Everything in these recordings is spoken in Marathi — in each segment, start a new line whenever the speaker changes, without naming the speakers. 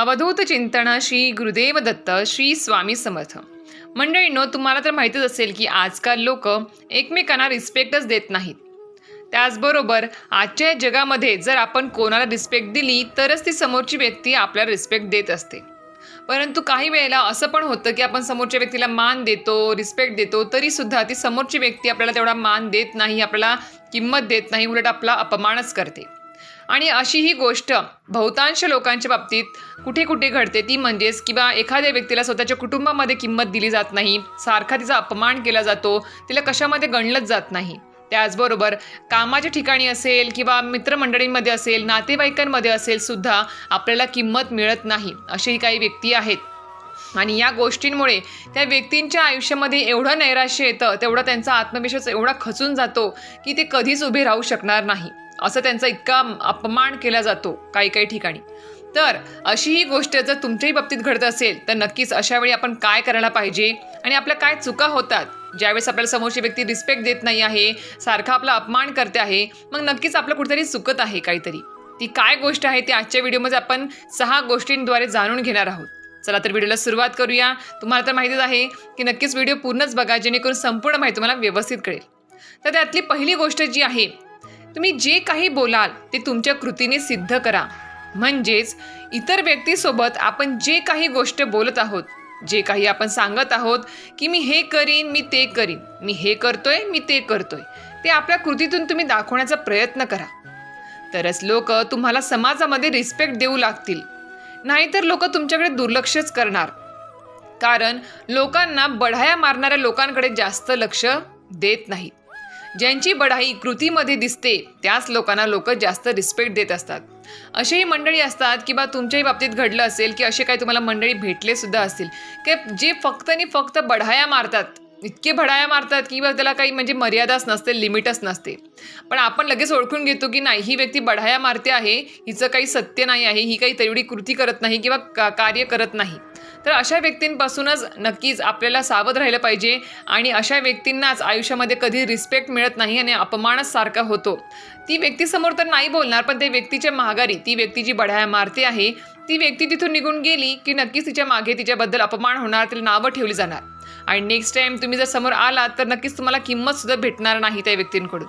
अवधूत चिंतन श्री गुरुदेव दत्त श्री स्वामी समर्थ. मंडळींनो तुम्हाला तर माहीतच असेल की आजकाल लोक एकमेकांना रिस्पेक्टच देत नाहीत. त्याचबरोबर आजच्या जगामध्ये जर आपण कोणाला रिस्पेक्ट दिली तरच ती समोरची व्यक्ती आपल्याला रिस्पेक्ट देत असते. परंतु काही वेळेला असं पण होतं की आपण समोरच्या व्यक्तीला मान देतो रिस्पेक्ट देतो तरीसुद्धा ती समोरची व्यक्ती आपल्याला तेवढा मान देत नाही आपल्याला किंमत देत नाही उलट आपला अपमानच करते. आणि अशी ही गोष्ट बहुतांश लोकांच्या बाबतीत कुठे कुठे घडते ती म्हणजेच किंवा एखाद्या व्यक्तीला स्वतःच्या कुटुंबामध्ये किंमत दिली जात नाही सारखा तिचा अपमान केला जातो तिला कशामध्ये गणलंच जात नाही. त्याचबरोबर कामाच्या ठिकाणी असेल किंवा मित्रमंडळींमध्ये असेल नातेवाईकांमध्ये असेल सुद्धा आपल्याला किंमत मिळत नाही अशीही काही व्यक्ती आहेत. आणि या गोष्टींमुळे त्या व्यक्तींच्या आयुष्यामध्ये एवढं नैराश्य येतं तेवढा त्यांचा आत्मविश्वास एवढा खचून जातो की ते कधीच उभे राहू शकणार नाही. असं त्यांचा इतका अपमान केला जातो काही काही ठिकाणी. तर अशी ही गोष्ट जर तुमच्याही बाबतीत घडत असेल तर नक्कीच अशा वेळी आपण काय करायला पाहिजे आणि आपल्या काय चुका होतात? ज्यावेळेस आपल्याला समोरची व्यक्ती रिस्पेक्ट देत नाही आहे सारखा आपला अपमान करते आहे मग नक्कीच आपलं कुठेतरी चुकत आहे काहीतरी. ती काय गोष्ट आहे ती आजच्या व्हिडिओमध्ये आपण सहा गोष्टींद्वारे जाणून घेणार आहोत. चला तर व्हिडिओला सुरुवात करूया. तुम्हाला तर माहितीच आहे की नक्कीच व्हिडिओ पूर्णच बघा जेणेकरून संपूर्ण माहिती तुम्हाला व्यवस्थित कळेल. तर त्यातली पहिली गोष्ट जी आहे तुम्ही जे काही बोलाल ते तुमच्या कृतीने सिद्ध करा. म्हणजेच इतर व्यक्तीसोबत आपण जे काही गोष्ट बोलत आहोत जे काही आपण सांगत आहोत की मी हे करीन मी ते करीन मी हे करतोय मी ते करतोय ते आपल्या कृतीतून तुम्ही दाखवण्याचा प्रयत्न करा. तरच लोक तुम्हाला समाजामध्ये रिस्पेक्ट देऊ लागतील. नाहीतर लोक तुमच्याकडे दुर्लक्षच करणार. कारण लोकांना बढाया मारणाऱ्या लोकांकडे जास्त लक्ष देत नाही. ज्यांची बढाई कृतीमध्ये दिसते त्याच लोकांना लोक जास्त रिस्पेक्ट देत असतात. असेही मंडळी असतात किंवा तुमच्याही बाबतीत घडलं असेल की असे काही तुम्हाला मंडळी भेटले सुद्धा असतील की जे फक्त आणि फक्त बढाया मारतात इतके भडाया मारतात की बघ त्याला काही म्हणजे मर्यादाच नसते लिमिटच नसते. पण आपण लगेच ओळखून घेतो की नाही ही व्यक्ती बढाया मारते आहे हिचं काही सत्य नाही आहे ही काही तेवढी कृती करत नाही किंवा का कार्य करत नाही. तर अशा व्यक्तींपासूनच नक्कीच आपल्याला सावध राहिलं पाहिजे आणि अशा व्यक्तींनाच आयुष्यामध्ये कधी रिस्पेक्ट मिळत नाही आणि अपमानच सारखा होतो. ती व्यक्तीसमोर तर नाही बोलणार पण त्या व्यक्तीच्या माघारी ती व्यक्ती जी बढाया मारते आहे ती व्यक्ती तिथून निघून गेली की नक्कीच तिच्यामागे तिच्याबद्दल अपमान होणार तिला नावं ठेवली जाणार. आणि नेक्स्ट टाईम तुम्ही जर समोर आलात तर नक्कीच तुम्हाला किंमतसुद्धा भेटणार नाही त्या व्यक्तींकडून.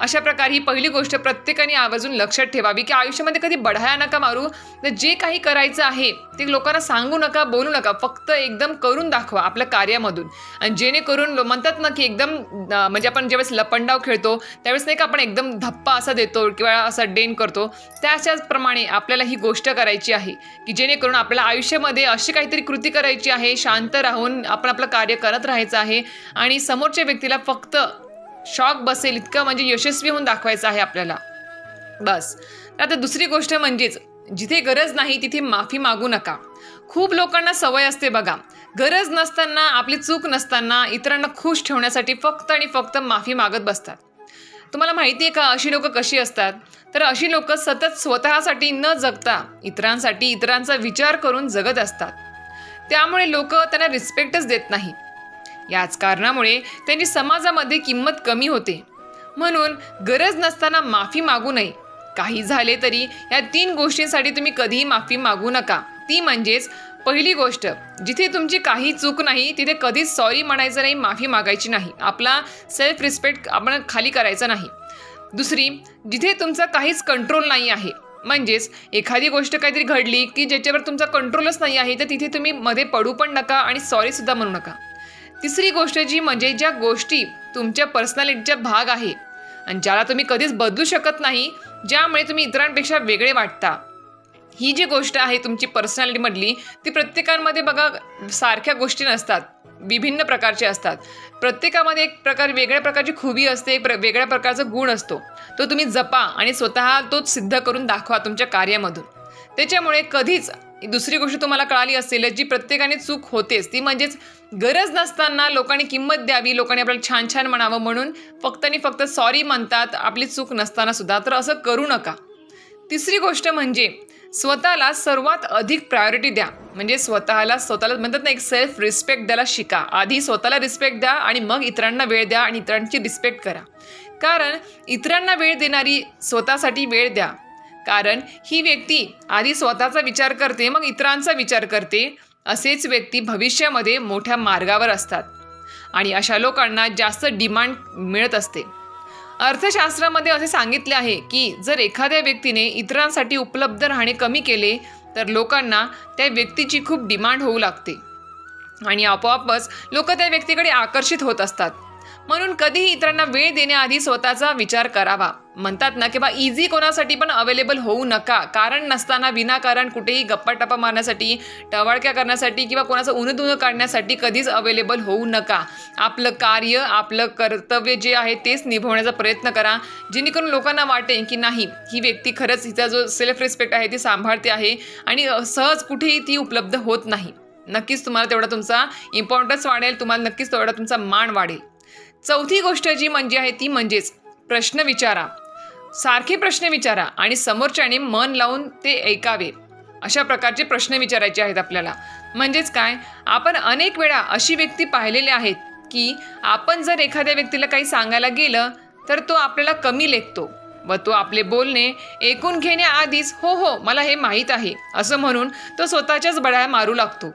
अशा प्रकारे ही पहिली गोष्ट प्रत्येकाने आवर्जून लक्षात ठेवावी की आयुष्यामध्ये कधी बढाया नका मारू. तर जे काही करायचं आहे ते लोकांना सांगू नका बोलू नका. फक्त एकदम करून दाखवा आपल्या कार्यामधून. आणि जेणेकरून लो- म्हणतात ना की एकदम म्हणजे आपण ज्यावेळेस लपंडाव खेळतो त्यावेळेस नाही का आपण एकदम धप्पा असा देतो किंवा असा डेन करतो. त्याच्याचप्रमाणे आपल्याला ही गोष्ट करायची आहे की जेणेकरून आपल्याला आयुष्यामध्ये अशी काहीतरी कृती करायची आहे शांत राहून आपण आपलं कार्य करत राहायचं आहे. आणि समोरच्या व्यक्तीला फक्त शॉक बसेल इतकं म्हणजे यशस्वी होऊन दाखवायचं आहे आपल्याला. बस. तर आता दुसरी गोष्ट म्हणजेच जिथे गरज नाही तिथे माफी मागू नका. खूप लोकांना सवय असते बघा. गरज नसताना आपली चूक नसताना इतरांना खुश ठेवण्यासाठी फक्त आणि फक्त माफी मागत बसतात. तुम्हाला माहिती आहे का अशी लोकं कशी असतात? तर अशी लोक सतत स्वतःसाठी न जगता इतरांसाठी इतरांचा विचार करून जगत असतात. त्यामुळे लोक त्यांना रिस्पेक्टच देत नाही. याच कारणामुळे त्यांची समाजामध्ये किंमत कमी होते. म्हणून गरज नसताना माफी मागू नये. काही झाले तरी या तीन गोष्टींसाठी तुम्ही कधीही माफी मागू नका. ती म्हणजेच पहिली गोष्ट जिथे तुमची काही चूक नाही तिथे कधीच सॉरी म्हणायचं नाही माफी मागायची नाही. आपला सेल्फ रिस्पेक्ट आपण खाली करायचा नाही. दुसरी जिथे तुमचा काहीच कंट्रोल नाही आहे. म्हणजेच एखादी गोष्ट काहीतरी घडली की ज्याच्यावर तुमचा कंट्रोलच नाही आहे तर तिथे तुम्ही मध्ये पडू पण नका आणि सॉरीसुद्धा म्हणू नका. तिसरी गोष्ट जी म्हणजे ज्या गोष्टी तुमच्या पर्सनॅलिटीचा भाग आहे. आणि ज्याला तुम्ही कधीच बदलू शकत नाही ज्यामुळे तुम्ही इतरांपेक्षा वेगळे वाटता. ही जी गोष्ट आहे तुमची पर्सनॅलिटीमधली ती प्रत्येकांमध्ये बघा सारख्या गोष्टी नसतात. विभिन्न प्रकारचे असतात. प्रत्येकामध्ये एक प्रकार वेगळ्या प्रकारची खुबी असते एक प्र वेगळ्या प्रकारचा गुण असतो. तो तुम्ही जपा आणि स्वतः तोच सिद्ध करून दाखवा तुमच्या कार्यामधून. त्याच्यामुळे कधीच दुसरी गोष्ट तुम्हाला कळाली असेल जी प्रत्येकाने चूक होतेच ती म्हणजेच गरज नसताना लोकांनी किंमत द्यावी लोकांनी आपल्याला छान छान म्हणावं म्हणून फक्त आणि फक्त सॉरी म्हणतात आपली चूक नसताना सुद्धा. तर असं करू नका. तिसरी गोष्ट म्हणजे स्वतःला सर्वात अधिक प्रायोरिटी द्या. म्हणजे स्वतःला स्वतःला म्हणतात ना एक सेल्फ रिस्पेक्ट द्यायला शिका. आधी स्वतःला रिस्पेक्ट द्या आणि मग इतरांना वेळ द्या आणि इतरांची रिस्पेक्ट करा. कारण इतरांना वेळ देणारी स्वतःसाठी वेळ द्या. कारण ही व्यक्ती आधी स्वतःचा विचार करते मग इतरांचा विचार करते असेच व्यक्ती भविष्यामध्ये मोठ्या मार्गावर असतात. आणि अशा लोकांना जास्त डिमांड मिळत असते. अर्थशास्त्रामध्ये असे सांगितले आहे की जर एखाद्या व्यक्तीने इतरांसाठी उपलब्ध राहणे कमी केले तर लोकांना त्या व्यक्तीची खूप डिमांड होऊ लागते. आणि आपोआपच लोक त्या व्यक्तीकडे आकर्षित होत असतात. म्हणून कधीही इतरांना वेळ देण्याआधी स्वतःचा विचार करावा. म्हणतात ना की बा इझी कोणासाठी पण अवेलेबल होऊ नका. कारण नसताना विनाकारण कुठेही गप्पाटप्पा मारण्यासाठी टवाळक्या करण्यासाठी किंवा कोणाचं उनं दुनं काढण्यासाठी कधीच अवेलेबल होऊ नका. आपलं कार्य आपलं कर्तव्य जे आहे तेच निभवण्याचा प्रयत्न करा. जेणेकरून लोकांना वाटेल की नाही ही व्यक्ती खरंच हिचा जो सेल्फ रिस्पेक्ट आहे ती सांभाळते आहे आणि सहज कुठेही ती उपलब्ध होत नाही. नक्कीच तुम्हाला तेवढा तुमचा इम्पॉर्टन्स वाढेल. तुम्हाला नक्कीच तेवढा तुमचा मान वाढेल. चौथी गोष्ट जी म्हणजे आहे ती म्हणजेच प्रश्न विचारा. सारखे प्रश्न विचारा आणि समोरच्याने मन लावून ते ऐकावे. अशा प्रकारचे प्रश्न विचारायचे आहेत आपल्याला. म्हणजेच काय? आपण अनेक वेळा अशी व्यक्ती पाहिलेली आहेत की आपण जर एखाद्या व्यक्तीला काही सांगायला गेलं तर तो आपल्याला कमी लेखतो व तो आपले बोलणे ऐकून घेण्याआधीच हो हो मला हे माहीत आहे. असं म्हणून तो स्वतःच्याच बळ्या मारू लागतो.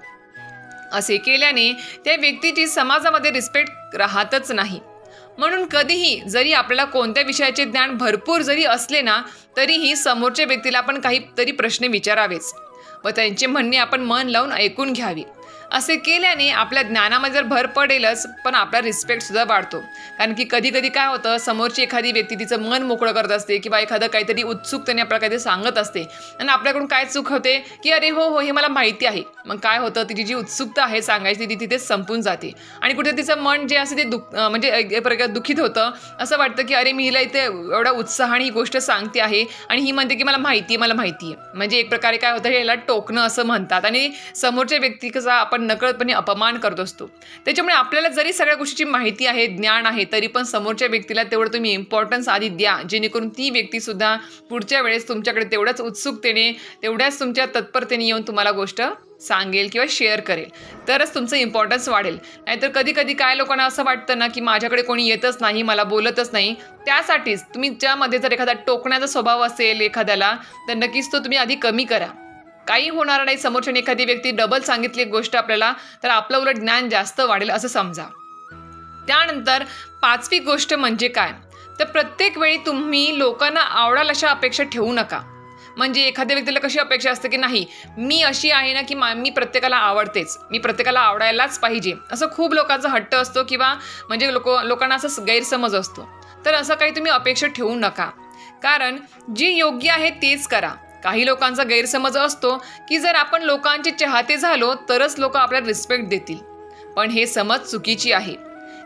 असे केल्याने त्या व्यक्तीची समाजामध्ये रिस्पेक्ट राहतच नाही. म्हणून कधीही जरी आपल्याला कोणत्या विषयाचे ज्ञान भरपूर जरी असले ना तरीही समोरच्या व्यक्तीला आपण काहीतरी प्रश्न विचारावेच व त्यांचे म्हणणे आपण मन लावून ऐकून घ्यावे. असे केल्याने आपल्या ज्ञानामध्ये जर भर पडेलच पण आपला रिस्पेक्टसुद्धा वाढतो. कारण की कधी कधी काय होतं समोरची एखादी व्यक्ती तिचं मन मोकळं करत असते किंवा एखादं काहीतरी उत्सुकतेने आपल्याला काहीतरी सांगत असते. आणि आपल्याकडून काय चूक होते की अरे हो हो हे मला माहिती आहे. मग काय होतं तिची जी उत्सुकता आहे सांगायची ती तिथेच संपून जाते. आणि कुठे तिचं मन जे असं ते दुख म्हणजे एक प्रकार दुःखित होतं असं वाटतं की अरे मी हिला इथे एवढा उत्साहाने ही गोष्ट सांगते आहे आणि ही म्हणते की मला माहिती आहे मला माहिती आहे. म्हणजे एक प्रकारे काय होतं याला टोकणं असं म्हणतात. आणि समोरच्या व्यक्तीचा आपण नकळतपणे अपमान करत असतो. त्याच्यामुळे आपल्याला जरी सगळ्या गोष्टीची माहिती आहे ज्ञान आहे तरी पण समोरच्या व्यक्तीला तेवढं तुम्ही इम्पॉर्टन्स आधी द्या. जेणेकरून ती व्यक्तीसुद्धा पुढच्या वेळेस तुमच्याकडे तेवढ्याच उत्सुकतेने तेवढ्याच तुमच्या तत्परतेने येऊन तुम्हाला गोष्ट सांगेल किंवा शेअर करेल. तरच तुमचं इम्पॉर्टन्स वाढेल. नाहीतर कधी कधी काय लोकांना असं वाटतं ना की माझ्याकडे कोणी येतच नाही मला बोलतच नाही. त्यासाठीच तुम्ही ज्यामध्ये जर एखादा टोकण्याचा स्वभाव असेल एखाद्याला तर नक्कीच तो तुम्ही आधी कमी करा. काही होणार नाही समोरच्याने एखादी व्यक्ती डबल सांगितली एक गोष्ट आपल्याला तर आपलं उलट ज्ञान जास्त वाढेल असं समजा. त्यानंतर पाचवी गोष्ट म्हणजे काय? तर प्रत्येक वेळी तुम्ही लोकांना आवडाल अशा अपेक्षा ठेवू नका. म्हणजे एखाद्या व्यक्तीला कशी अपेक्षा असते की नाही मी अशी आहे ना की मा मी प्रत्येकाला आवडतेच. मी प्रत्येकाला आवडायलाच पाहिजे. असं खूप लोकांचा हट्ट असतो किंवा म्हणजे लोक लोकांना असं गैरसमज असतो. तर असं काही तुम्ही अपेक्षा ठेवू नका. कारण जे योग्य आहे तेच करा. काही लोकांचा गैरसमज असतो की जर आपण लोकांचे चाहते झालो तरच लोक आपल्याला रिस्पेक्ट देतील. पण हे समज चुकीची आहे.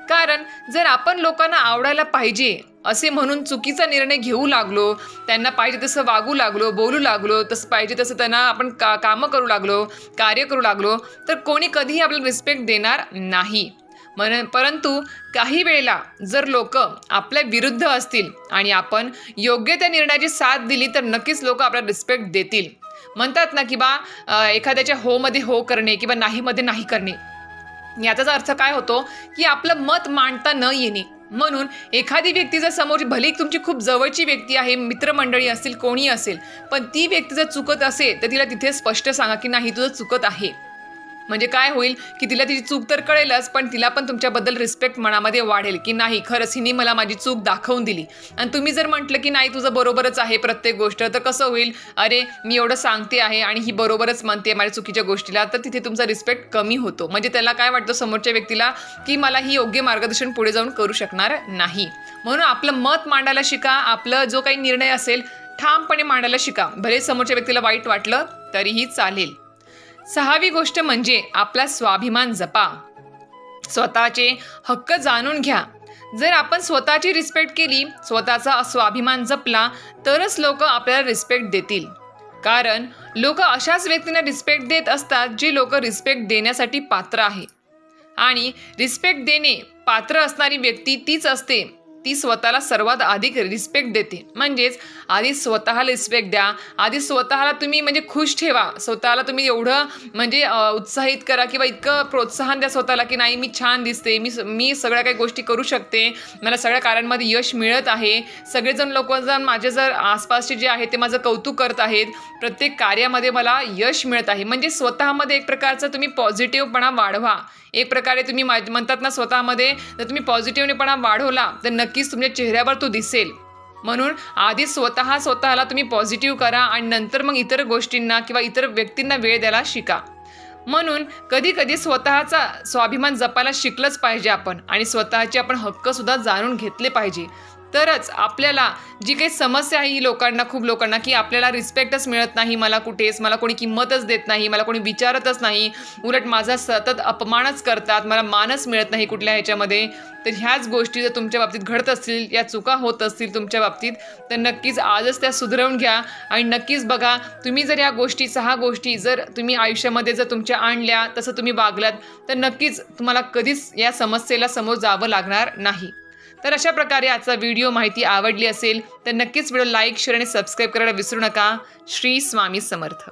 कारण जर आपण लोकांना आवडायला पाहिजे असे म्हणून चुकीचा निर्णय घेऊ लागलो त्यांना पाहिजे तसं वागू लागलो बोलू लागलो तसं पाहिजे तसं त्यांना आपण का कामं करू लागलो कार्य करू लागलो तर कोणी कधीही आपल्याला रिस्पेक्ट देणार नाही. मन परंतु काही वेळेला जर लोक आपल्या विरुद्ध असतील आणि आपण योग्य त्या निर्णयाची साथ दिली तर नक्कीच लोक आपल्याला रिस्पेक्ट देतील. म्हणतात ना की बा एखाद्याच्या होमध्ये हो करणे किंवा नाहीमध्ये नाही करणे. याचाच अर्थ काय होतो की आपलं मत मांडता न येणे. म्हणून एखादी व्यक्ती जर समोरची भले तुमची खूप जवळची व्यक्ती आहे मित्रमंडळी असतील कोणी असेल पण ती व्यक्ती जर चुकत असेल तर तिला तिथे स्पष्ट सांगा की नाही तुझं चुकत आहे. म्हणजे काय होईल की तिला तिची चूक तर कळेलच पण तिला पण तुमच्याबद्दल रिस्पेक्ट मनामध्ये वाढेल की नाही खरंच हिने मला माझी चूक दाखवून दिली. आणि तुम्ही जर म्हटलं की नाही तुझं बरोबरच आहे प्रत्येक गोष्ट तर कसं होईल? अरे मी एवढं सांगते आहे आणि ही बरोबरच म्हणते माझ्या चुकीच्या गोष्टीला तर तिथे तुमचा रिस्पेक्ट कमी होतो. म्हणजे त्याला काय वाटतं समोरच्या व्यक्तीला? की मला ही योग्य मार्गदर्शन पुढे जाऊन करू शकणार नाही. म्हणून आपलं मत मांडायला शिका आपलं जो काही निर्णय असेल ठामपणे मांडायला शिका. भले समोरच्या व्यक्तीला वाईट वाटलं तरीही चालेल. सहावी गोष्ट म्हणजे आपला स्वाभिमान जपा. स्वतःचे हक्क जाणून घ्या. जर आपण स्वतःची रिस्पेक्ट केली स्वतःचा स्वाभिमान जपला तरच लोक आपल्याला रिस्पेक्ट देतील. कारण लोक अशाच व्यक्तींना रिस्पेक्ट देत असतात जी लोक रिस्पेक्ट देण्यासाठी पात्र आहे. आणि रिस्पेक्ट देणे पात्र असणारी व्यक्ती तीच असते. ती स्वतःला सर्वात अधिक रिस्पेक्ट देते. म्हणजेच आधी स्वतःला रिस्पेक्ट द्या. आधी स्वतःला तुम्ही म्हणजे खुश ठेवा. स्वतःला तुम्ही एवढं म्हणजे उत्साहित करा किंवा इतकं प्रोत्साहन द्या स्वतःला की नाही मी छान दिसते मी मी सगळ्या काही गोष्टी करू शकते मला सगळ्या कार्यांमध्ये यश मिळत आहे. सगळेजण लोक जण माझे जर आसपासचे जे आहे ते माझं कौतुक करत आहेत. प्रत्येक कार्यामध्ये मला यश मिळत आहे. म्हणजे स्वतःमध्ये एक प्रकारचा तुम्ही पॉझिटिव्हपणा वाढवा. एक प्रकारे तुम्ही मा- म्हणतात ना स्वतःमध्ये जर तुम्ही पॉझिटिव्हनेपणा वाढवला तर नक्की नक्कीच तुमच्या चेहऱ्यावर तो दिसेल. म्हणून आधी स्वतः स्वतःला तुम्ही पॉझिटिव्ह करा आणि नंतर मग इतर गोष्टींना किंवा इतर व्यक्तींना वेळ द्यायला शिका. म्हणून कधी कधी स्वतःचा स्वाभिमान जपायला शिकलंच पाहिजे आपण आणि स्वतःचे आपण हक्कसुद्धा जाणून घेतले पाहिजे. तरच आपल्याला जी काही समस्या आहे ही लोकांना खूप लोकांना की आपल्याला रिस्पेक्टच मिळत नाही मला कुठेच मला कोणी किंमतच देत नाही मला कोणी विचारतच नाही. उलट माझा सतत अपमानच करतात मला मानच मिळत नाही कुठल्या ह्याच्यामध्ये. तर ह्याच गोष्टी जर तुमच्या बाबतीत घडत असतील या चुका होत असतील तुमच्या बाबतीत तर नक्कीच आजच त्या सुधारवून घ्या. आणि नक्कीच बघा तुम्ही जर या गोष्टी सहा गोष्टी जर तुम्ही आयुष्यामध्ये जर तुमच्या आणल्या तसं तुम्ही वागलात तर नक्कीच तुम्हाला कधीच या समस्येला समोर जावं लागणार नाही. तर अशा प्रकारे आजचा व्हिडिओ माहिती आवडली असेल तर नक्कीच व्हिडिओ लाईक शेअर आणि सबस्क्राईब करायला विसरू नका. श्री स्वामी समर्थ.